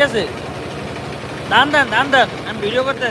ঠিক আছে। দান দেন দান দেন আমি ভিডিও করতে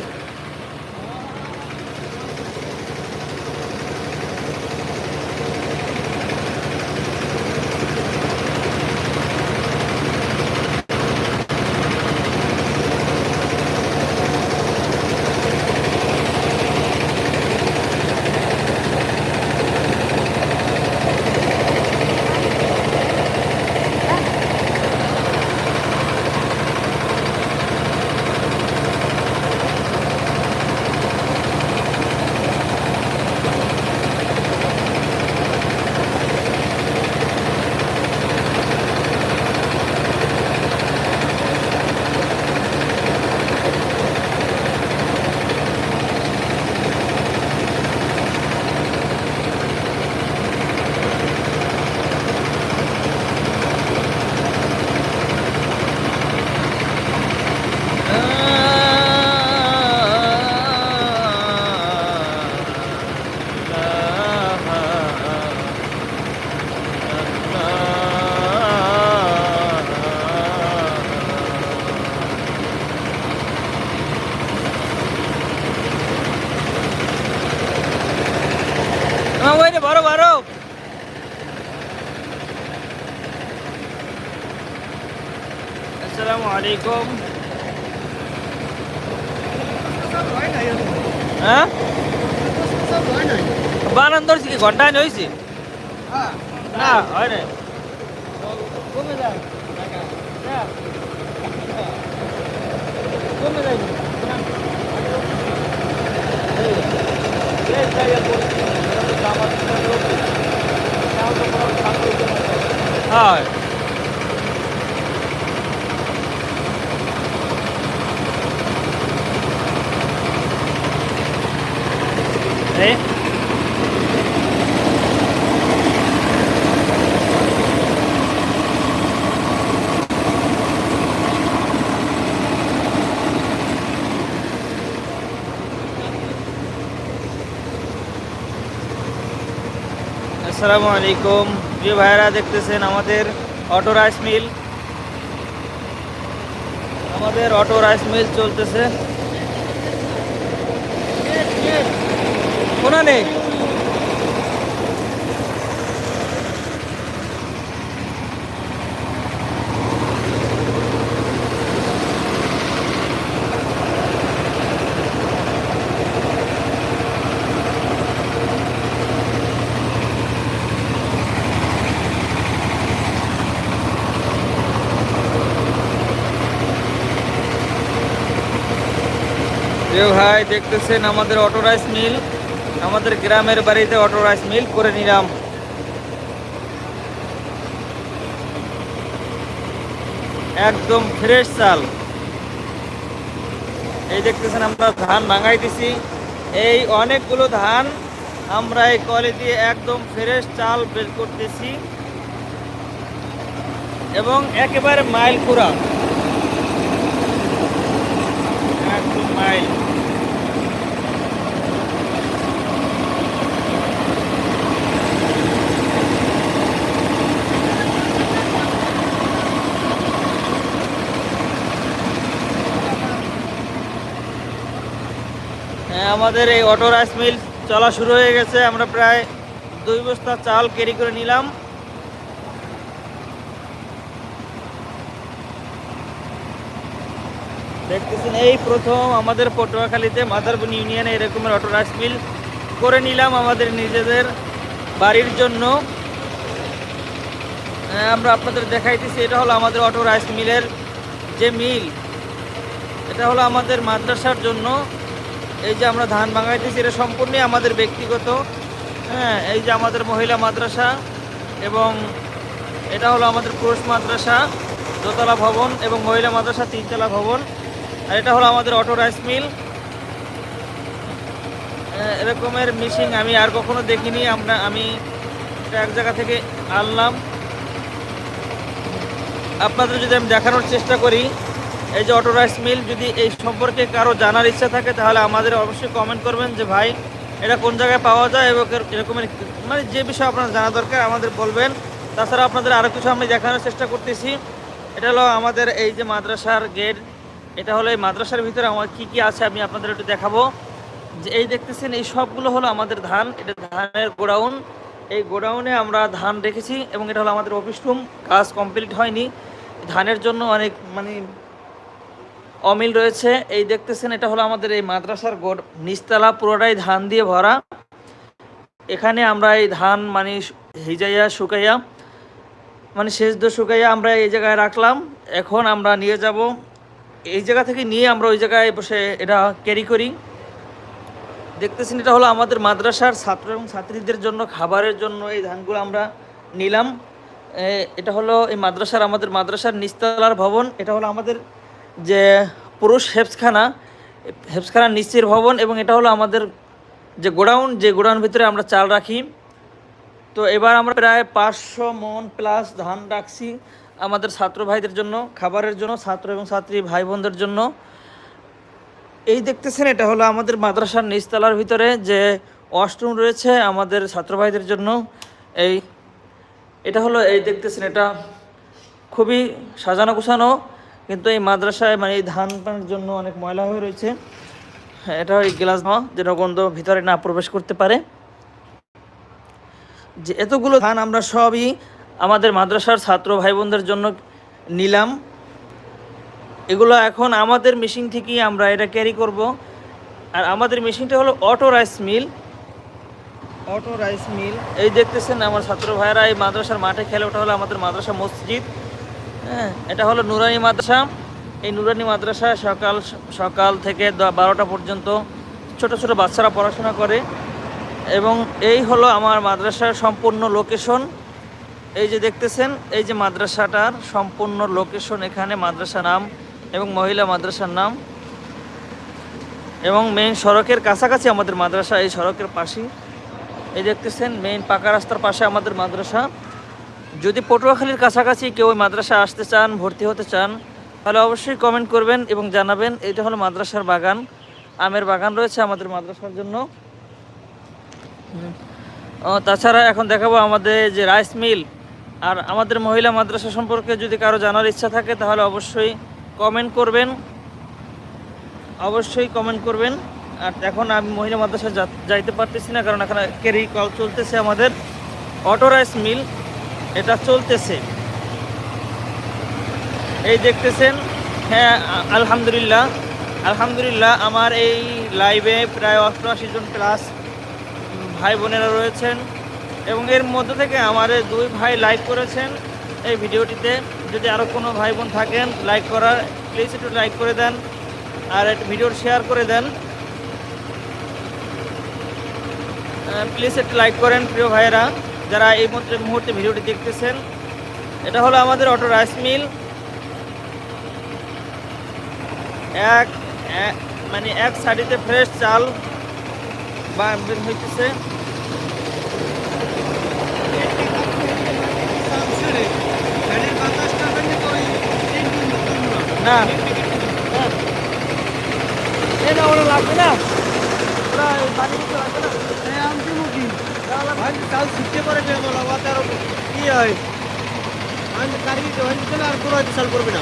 হয়েছে না হয় না কমে যায় হ্যাঁ। কমে যায় হয় Eh? আসসালামু আলাইকুম। প্রিয় ভাইয়েরা, দেখতেছেন আমাদের অটো রাইস মিল। আমাদের অটো রাইস মিল চলতেছে। কোনা নেই? ভাই দেখতেছেন আমাদের অটো রাইস মিল। আমাদের গ্রামের বাড়িতে অটো রাইস মিল, করে নিলাম। একদম ফ্রেশ চাল। এই দেখতেছেন আমরা ধান ভাঙাইতেছি। এই অনেকগুলো ধান আমরা এই কলে দিয়ে একদম ফ্রেশ চাল বের করতেছি। এবং একেবারে মাইল পুরা একদম মাইল হ্যাঁ, আমাদের এই অটো রাইস মিল চলা শুরু হয়ে গেছে। আমরা প্রায় দুই বস্তা চাল ক্যারি করে নিলাম। দেখতেছেন, এই প্রথম আমাদের পটুয়াখালীতে মাদারবন ইউনিয়নে এরকমের অটো রাইস মিল করে নিলাম আমাদের নিজেদের বাড়ির জন্য। আমরা আপনাদের দেখাইতেছি, এটা হলো আমাদের অটো রাইস মিলের যে মিল, এটা হলো আমাদের মাদ্রাসার জন্য। এই যে আমরা ধান ভাঙাইতেছি, এটা সম্পূর্ণই আমাদের ব্যক্তিগত। হ্যাঁ এই যে আমাদের মহিলা মাদ্রাসা এবং এটা হলো আমাদের পুরুষ মাদ্রাসা, দোতলা ভবন এবং মহিলা মাদ্রাসা তিনতলা ভবন। আর এটা হলো আমাদের অটো রাইস মিল। এরকমের মিশিং আমি আর কখনো দেখিনি। আমরা, আমি এটা এক জায়গা থেকে আনলাম। আপনাদের যদি আমি দেখানোর চেষ্টা করি এই যে অটো রাইস মিল যদি এই সম্পর্কে কারও জানার ইচ্ছা থাকে, তাহলে আমাদের অবশ্যই কমেন্ট করবেন যে, ভাই, এটা কোন জায়গায় পাওয়া যায় এবং এর- এরকমের মানে যে বিষয়ে আপনার জানা দরকার, আমাদের বলবেন। তাছাড়া আপনাদের আরও কিছু আমি দেখানোর চেষ্টা করতেছি। এটা হলো আমাদের এই যে মাদ্রাসার গেট এটা হলো এই মাদ্রাসার ভিতরে আমার কি কি আছে আমি আপনাদের একটু দেখাবো। যে এই দেখতেছেন, এই সবগুলো হলো আমাদের ধান। এটা ধানের গোডাউন। এই গোডাউনে আমরা ধান রেখেছি এবং এটা হলো আমাদের অফিস রুম কাজ কমপ্লিট হয়নি। ধানের জন্য অনেক মানে অমিল রয়েছে। এই দেখতেছেন, এটা হলো আমাদের এই মাদ্রাসার গোড নিচতলা পুরোটাই ধান দিয়ে ভরা। এখানে আমরা এই ধান মানে হিজাইয়া, শুকাইয়া মানে শেষ দো শুকাইয়া আমরা এই জায়গায় রাখলাম। এখন আমরা নিয়ে যাব। এই জায়গা থেকে নিয়ে আমরা ওই জায়গায় বসে এটা ক্যারি করি। দেখতেছেন, এটা হলো আমাদের মাদ্রাসার ছাত্র এবং ছাত্রীদের জন্য, খাবারের জন্য এই ধানগুলো আমরা নিলাম। এটা হলো এই মাদ্রাসার, আমাদের মাদ্রাসার নিচতলার ভবন। এটা হলো আমাদের যে পুরুষ হেফসখানা হেফসখানার নিচের ভবন এবং এটা হলো আমাদের যে গোডাউন যে গোডাউন ভিতরে আমরা চাল রাখি। তো এবার আমরা প্রায় পাঁচশো মন প্লাস ধান রাখছি আমাদের ছাত্র ভাইদের জন্য, খাবারের জন্য, ছাত্র এবং ছাত্রী ভাই বোনদের জন্য। এই দেখতেছেন, এটা হলো আমাদের মাদ্রাসার নিচতলার ভিতরে যে ওয়াশরুম রয়েছে আমাদের ছাত্র ভাইদের জন্য। এই, এটা হলো, এই দেখতেছেন, এটা খুবই সাজানো গোছানো। কিন্তু এই মাদ্রাসায় মানে এই ধান পানের জন্য অনেক ময়লা হয়ে রয়েছে। এটা ওই গ্লাস নেওয়া যেন গন্ধ ভিতরে না প্রবেশ করতে পারে। যে এতগুলো ধান আমরা সবই আমাদের মাদ্রাসার ছাত্র ভাই বোনদের জন্য নিলাম। এগুলো এখন আমাদের মেশিন থেকেই আমরা এটা ক্যারি করব। আর আমাদের মেশিনটা হলো auto rice mill. Auto rice mill. এই দেখতেছেন আমার ছাত্র ভাইয়েরা এই মাদ্রাসার মাঠে খেলে ওটা হলো আমাদের মাদ্রাসা মসজিদ। হ্যাঁ এটা হলো নুরানি মাদ্রাসা। এই নুরানি মাদ্রাসায় সকাল সকাল থেকে বারোটা পর্যন্ত ছোট ছোট বাচ্চারা পড়াশোনা করে। এবং এই হলো আমার মাদ্রাসার সম্পূর্ণ লোকেশন এই যে দেখতেছেন, এই যে মাদ্রাসাটার সম্পূর্ণ লোকেশন এখানে মাদ্রাসা নাম এবং মহিলা মাদ্রাসার নাম। এবং মেইন সড়কের কাছাকাছি আমাদের মাদ্রাসা, এই সড়কের পাশেই। এই দেখতেছেন মেইন পাকা রাস্তার পাশে আমাদের মাদ্রাসা। যদি পটুয়াখালীর কাছাকাছি কেউ মাদ্রাসা আসতে চান, ভর্তি হতে চান, তাহলে অবশ্যই কমেন্ট করবেন এবং জানাবেন, এটা হলো মাদ্রাসার বাগান, আমের বাগান রয়েছে আমাদের মাদ্রাসার জন্য। তাছাড়া এখন দেখাবো আমাদের যে রাইস মিল আর আমাদের মহিলা মাদ্রাসা সম্পর্কে যদি কারও জানার ইচ্ছা থাকে, তাহলে অবশ্যই কমেন্ট করবেন। অবশ্যই কমেন্ট করবেন। আর এখন আমি মহিলা মাদ্রাসা যাইতে পারতেছি না, কারণ এখানে ক্যারি কল চলতেছে আমাদের। অটো রাইস মিল এটা চলতেছে। এই দেখতেছেন হ্যাঁ আলহামদুলিল্লাহ আলহামদুলিল্লাহ আমার এই লাইভে প্রায় অষ্টআশি জন প্লাস ভাই বোনেরা রয়েছেন এবং এর মধ্য থেকে আমার দুই ভাই লাইক করেছেন এই ভিডিওটিতে। যদি আরও কোনো ভাই বোন থাকেন লাইক করার প্লিজ একটু লাইক করে দেন আর একটু ভিডিও শেয়ার করে দেন। প্লিজ একটু লাইক করেন প্রিয় ভাইয়েরা। যারা এই মুহূর্তে মুহূর্তে ভিডিওটি দেখতেছেন এটা হলো আমাদের অটো রাইস মিল। এক এক- মানে এক সাইডেতে ফ্রেশ চাল বা হইতেছে। না। এটা ওরা লাগবে না। ওরা এই পানি লাগবে না। চাল শিখতে পারে কেন বলা বা তার কি হয়? আমি কারিগরি জয়েন দিলে আর কোনো হয়তো চাল করবে না।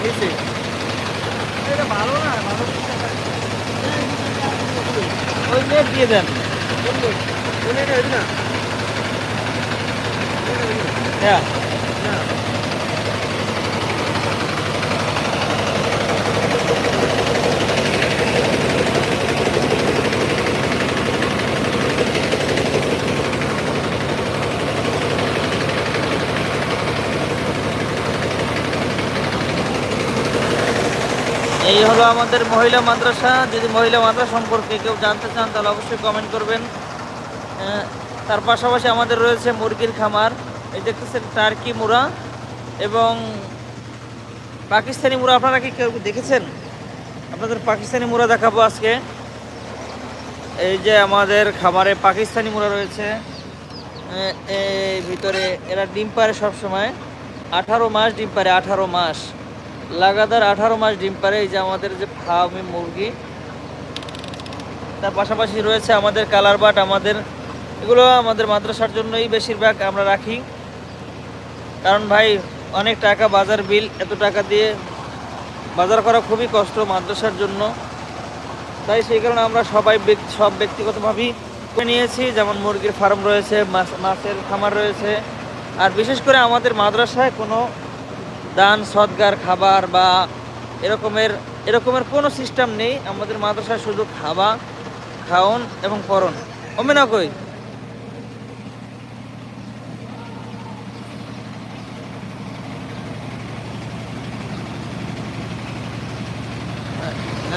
বুঝছি এটা ভালো না, ভালো দিয়ে দেন। না। হ্যাঁ। এই হলো আমাদের মহিলা মাদ্রাসা। যদি মহিলা মাদ্রাসা সম্পর্কে কেউ জানতে চান, তাহলে অবশ্যই কমেন্ট করবেন। তার পাশাপাশি আমাদের রয়েছে মুরগির খামার। এই দেখতেছেন টার্কি মুড়া এবং পাকিস্তানি মুড়া। আপনারা কি কেউ দেখেছেন? আপনাদের পাকিস্তানি মুড়া দেখাবো আজকে। এই যে আমাদের খামারে পাকিস্তানি মুড়া রয়েছে। ভিতরে এরা ডিম পারে সবসময়। আঠারো মাস ডিম পারে আঠারো মাস। লাগাতার আঠারো মাস ডিম পারে এই যে আমাদের যে ফার্মি মুরগি, তার পাশাপাশি রয়েছে আমাদের কালার বাট, আমাদের, এগুলো আমাদের মাদ্রাসার জন্যই বেশিরভাগ আমরা রাখি। কারণ ভাই, অনেক টাকা বাজার বিল, এত টাকা দিয়ে বাজার করা খুবই কষ্ট মাদ্রাসার জন্য। তাই সেই কারণে আমরা সবাই সব ব্যক্তিগতভাবেই নিয়েছি। যেমন মুরগির ফার্ম রয়েছে, মাছ- মাছের খামার রয়েছে। আর বিশেষ করে আমাদের মাদ্রাসায় কোনো দান সদগার খাবার বা এরকমের এরকমের কোনো সিস্টেম নেই। আমাদের মাদ্রাসায় শুধু খাওয়া খাওন এবং পরন। অমিনা কই?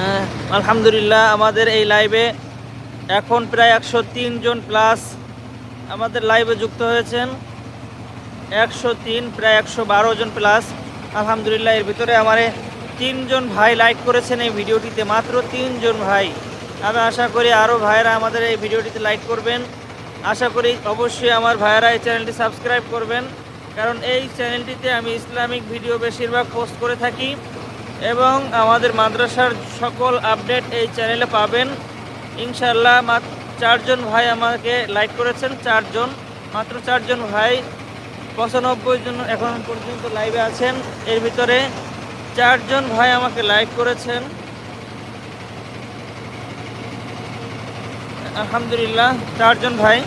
আহ, আলহামদুলিল্লাহ আমাদের এই লাইভে এখন প্রায় একশো জন প্লাস আমাদের লাইভে যুক্ত হয়েছেন। একশো তিন প্রায় একশো বারো জন প্লাস আলহামদুলিল্লাহ, এর ভিতরে আমার তিনজন ভাই লাইক করেছেন এই ভিডিওটিতে, মাত্র তিনজন ভাই। আমি আশা করি আরও ভাইয়েরা আমাদের এই ভিডিওটিতে লাইক করবেন। আশা করি অবশ্যই আমার ভাইয়েরা এই চ্যানেলটি সাবস্ক্রাইব করবেন। কারণ এই চ্যানেলটিতে আমি ইসলামিক ভিডিও বেশিরভাগ পোস্ট করে থাকি এবং আমাদের মাদ্রাসার সকল আপডেট এই চ্যানেলে পাবেন। ইনশাল্লাহ চারজন ভাই আমাকে লাইক করেছেন, চারজন, মাত্র চারজন ভাই। পঁচানব্বই জন এখন পর্যন্ত লাইভে আছেন। এর ভিতরে চারজন ভাই আমাকে লাইভ করেছেন। আলহামদুলিল্লাহ, চারজন ভাই।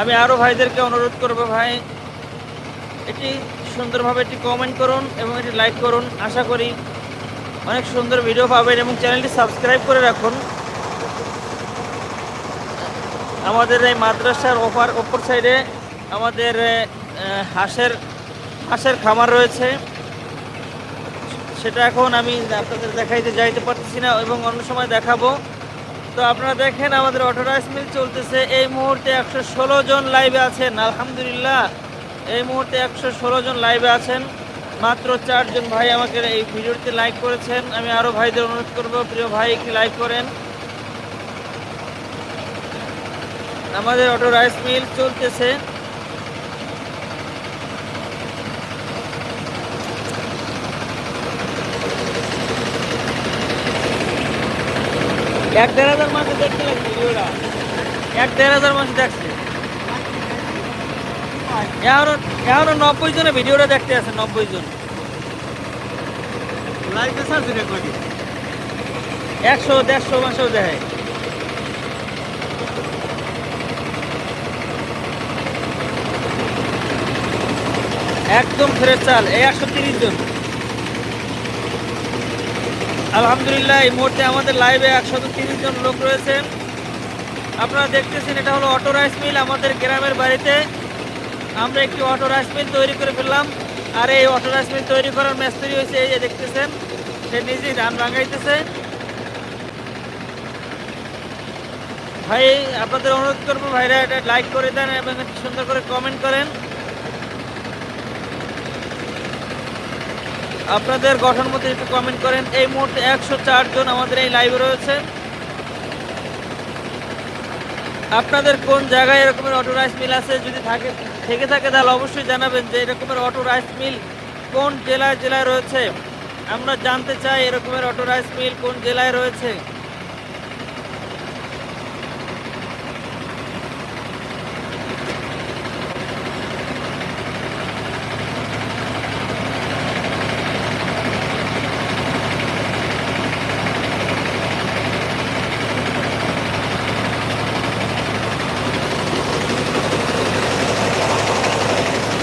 আমি আরও ভাইদেরকে অনুরোধ করব ভাই এটি সুন্দরভাবে এটি কমেন্ট করুন এবং এটি লাইক করুন। আশা করি অনেক সুন্দর ভিডিও পাবেন এবং চ্যানেলটি সাবস্ক্রাইব করে রাখুন। আমাদের এই মাদ্রাসার ওপার ওপর সাইডে আমাদের হাঁসের হাঁসের খামার রয়েছে। সেটা এখন আমি আপনাদের দেখাইতে যাইতে পারতেছি না এবং অন্য সময় দেখাবো। তো আপনারা দেখেন, আমাদের অটো রাইস মিল চলতেছে। এই মুহূর্তে একশো ষোলো জন লাইভে আছেন, আলহামদুলিল্লাহ। এই মুহূর্তে একশো ষোলো জন লাইভে আছেন। মাত্র চারজন ভাই আমাকে এই ভিডিওটিতে লাইক করেছেন। আমি আরও ভাইদের অনুরোধ করব, প্রিয় ভাই, একটি লাইক করেন। আমাদের অটো রাইস মিল চলতেছে। এক দেড় হাজার মানুষ দেখতে লাগছে ভিডিওটা এক দেড় হাজার মানুষ দেখছে। এখনও এখনও নব্বই জনে ভিডিওটা দেখতে আছে নব্বই জন। একশো দেড়শো মাসেও দেয় একদম ফ্রেশ চাল এই একশো তিরিশ জন। আলহামদুলিল্লাহ, এই মুহূর্তে আমাদের লাইভে একশত তিরিশ জন লোক রয়েছেন আপনারা দেখতেছেন, এটা হলো অটো রাইস মিল আমাদের গ্রামের বাড়িতে। আমরা একটি অটো রাইস মিল তৈরি করে ফেললাম। আর এই অটো রাইস মিল তৈরি করার মিস্ত্রি হয়েছে এই যে দেখতেছেন, সে নিজেই ধান ভাঙাইতেছে ভাই, আপনাদের অনুরোধ করব ভাইরা এটা লাইক করে দেন এবং সুন্দর করে কমেন্ট করেন। আপনাদের গঠন মতো একটু কমেন্ট করেন। এই মুহূর্তে একশো জন আমাদের এই লাইভে রয়েছে। আপনাদের কোন জায়গায় এরকমের অটো রাইস মিল আছে? যদি থাকে, থেকে থাকে, তাহলে অবশ্যই জানাবেন যে এরকমের অটো রাইস মিল কোন জেলায় জেলায় রয়েছে। আমরা জানতে চাই এরকমের অটো রাইস মিল কোন জেলায় রয়েছে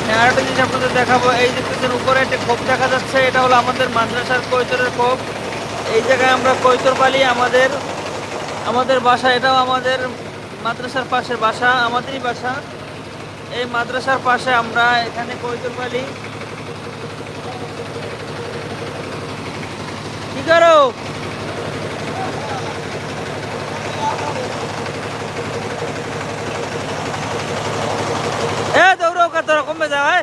হ্যাঁ, আরেকটা জিনিস আপনাদের দেখাবো। এই দেখতেছেন উপরে একটা খোপ দেখা যাচ্ছে, এটা হলো আমাদের মাদ্রাসার কৈতরের খোপ। এই জায়গায় আমরা কৈতর পালি, আমাদের আমাদের বাসা, এটাও আমাদের মাদ্রাসার পাশের বাসা, আমাদেরই বাসা। এই মাদ্রাসার পাশে আমরা এখানে কৈতর পালি। কি করো? এ দৌড়াও কত কমবে যা ভাই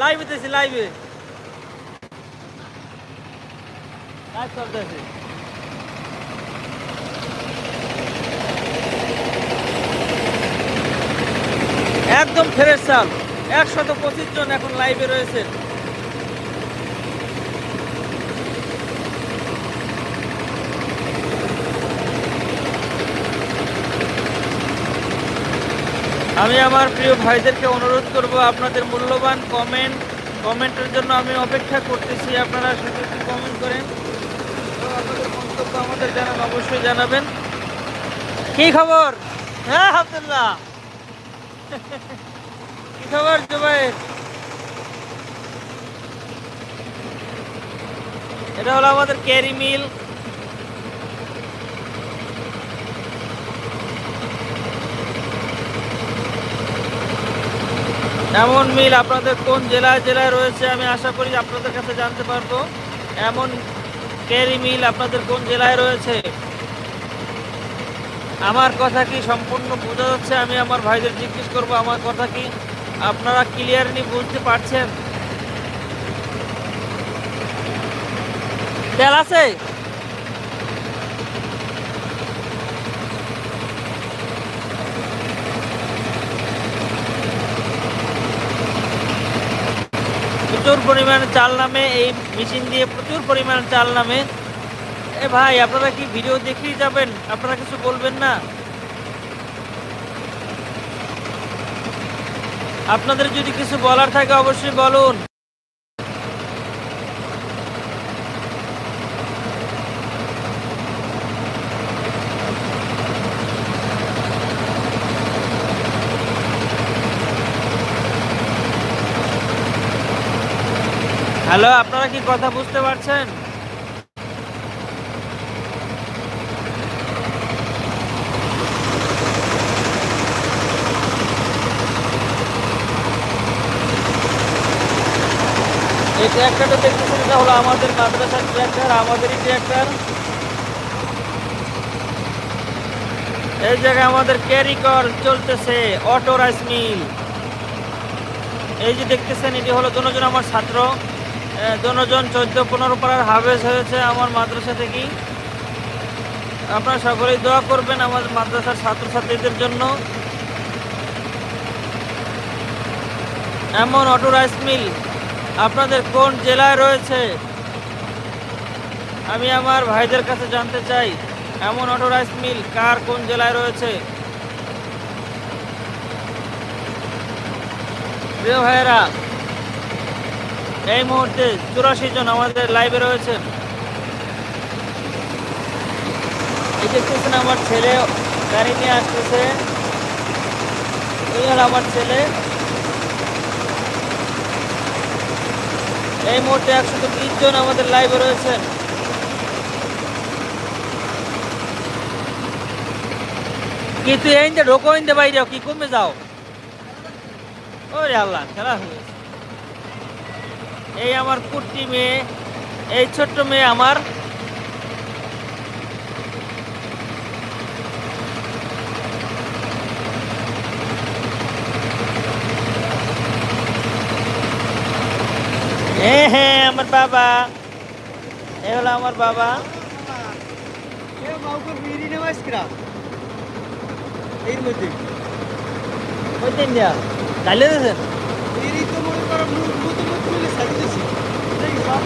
লাইভে দিছি লাইভে লাইভ একদম ফ্রেশ চাল। একশত পঁচিশ জন এখন লাইভে রয়েছে আমি আমার প্রিয় ভাইদেরকে অনুরোধ করব, আপনাদের মূল্যবান কমেন্ট কমেন্টের জন্য আমি অপেক্ষা করতেছি, আপনারা শুধু একটু কমেন্ট করেন। আপনাদের মন্তব্য আমাদের জানান, অবশ্যই জানাবেন। কি খবর? হ্যাঁ আব্দুল্লাহ কি খবর, জুবাইর? এটা হলো আমাদের ক্যারি মিল এমন মিল আপনাদের কোন জেলায় জেলায় রয়েছে আমি আশা করি আপনাদের কাছে জানতে পারব। এমন ক্যারি মিল আপনাদের কোন জেলায় রয়েছে? আমার কথা কি সম্পূর্ণ বোঝা যাচ্ছে? আমি আমার ভাইদের জিজ্ঞেস করব, আমার কথা কি আপনারা ক্লিয়ারলি বুঝতে পারছেন? তেল আছে? প্রচুর পরিমাণে চাল নামে, এই মেশিন দিয়ে প্রচুর পরিমাণে চাল নামে। এ ভাই, আপনারা কি ভিডিও দেখেই যাবেন? আপনারা কিছু বলবেন না? আপনাদের যদি কিছু বলার থাকে অবশ্যই বলুন। হ্যালো, আপনারা কি কথা বুঝতে পারছেন? এই ট্র্যাক্টরটা দেখতেছেন এটা হলো, আমাদের মাদ্রাসার ট্র্যাক্টর আমাদেরই ট্র্যাক্টর এই জায়গায় আমাদের ক্যারি কর চলতেছে অটো রাইস মিল এই যে দেখতেছেন, এটি হলো দুজন আমার ছাত্র। দুজন চোদ্দ পনেরো পাড়ার হাবেজ হয়েছে আমার মাদ্রাসা থেকেই আপনারা সকলেই দোয়া করবেন আমাদের মাদ্রাসার ছাত্রছাত্রীদের জন্য। এমন অটো রাইস মিল আপনাদের কোন জেলায় রয়েছে? আমি আমার ভাইদের কাছে জানতে চাই, এমন অটো রাইস মিল কার কোন জেলায় রয়েছে? প্রিয় ভাইয়েরা এই মুহূর্তে চুরাশি জন আমাদের লাইভে রয়েছেন এই দেখতেছেন, আমার ছেলে গাড়ি নিয়ে আসতেছে। আমার ছেলে। এই মুহূর্তে একশো বিশ জন আমাদের লাইভে রয়েছেন কিন্তু এই যে ঢোকো ইন্দে বাইরে, কি কমে যাও? ওরে আল্লাহ, খেলা হয়ে গেছে। এই আমার কুর্তি মেয়ে এই ছোট্ট মেয়ে আমার। হ্যাঁ হ্যাঁ আমার বাবা। এ হলো আমার বাবা। এর মধ্যে। দিয়েছেন? তো মনে করো মুখ মুখ মুখ খুলে সাজিয়েছি এই সব বিড়ি এক বস্তায়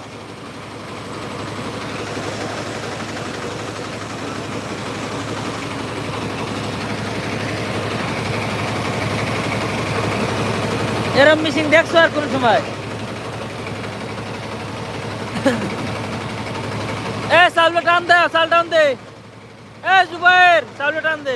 এরম মিশিং দেখছ আর কোন সময়? এ সালটা টান দে চাল টান দে। এ জুবাইর সালটা টান দে।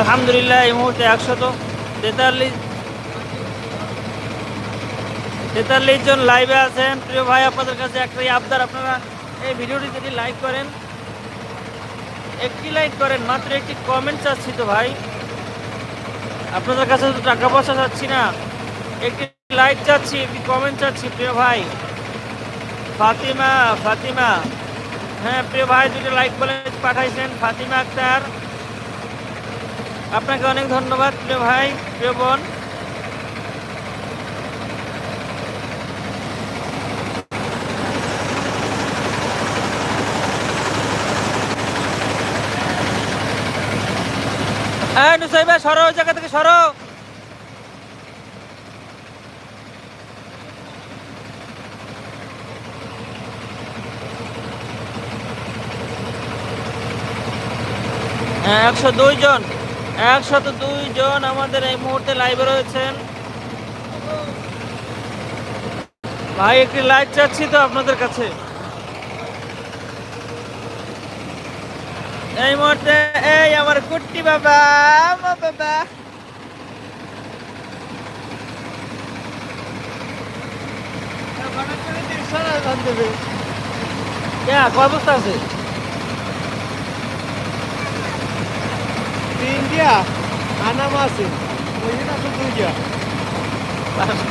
আলহামদুলিল্লাহ, এই মুহূর্তে একশত তেতাল্লিশ তেতাল্লিশ জন লাইভে আছেন। প্রিয় ভাই, আপনাদের কাছে একটাই আবদার, আপনারা এই ভিডিওটি যদি লাইক করেন, একটি লাইক করেন, মাত্র একটি কমেন্ট চাচ্ছি তো ভাই। আপনাদের কাছে তো টাকা পয়সা চাচ্ছি না, একটি লাইক চাচ্ছি, একটি কমেন্ট চাচ্ছি, প্রিয় ভাই। ফাতিমা ফাতিমা। হ্যাঁ প্রিয় ভাই, দুটো লাইক বলে পাঠাইছেন, ফাতিমা আক্তার। আপনাকে অনেক ধন্যবাদ, প্রিয় ভাই, প্রিয় বোন। হ্যাঁ নুসাই ভাই, সরো, ওই জায়গা থেকে সরো। হ্যাঁ একশো দুই জন। একশত দুই জন আমাদের এই মুহূর্তে লাইভে রয়েছেন। ভাই একটি লাইভ চাচ্ছি তো আপনাদের কাছে। এই মুহূর্তে এই আমার কুট্টি বাবা আমার বাবা। কেয়া কয় বস্তা আছে? আছে ওইখানে আছে দুইটা পাঁচ-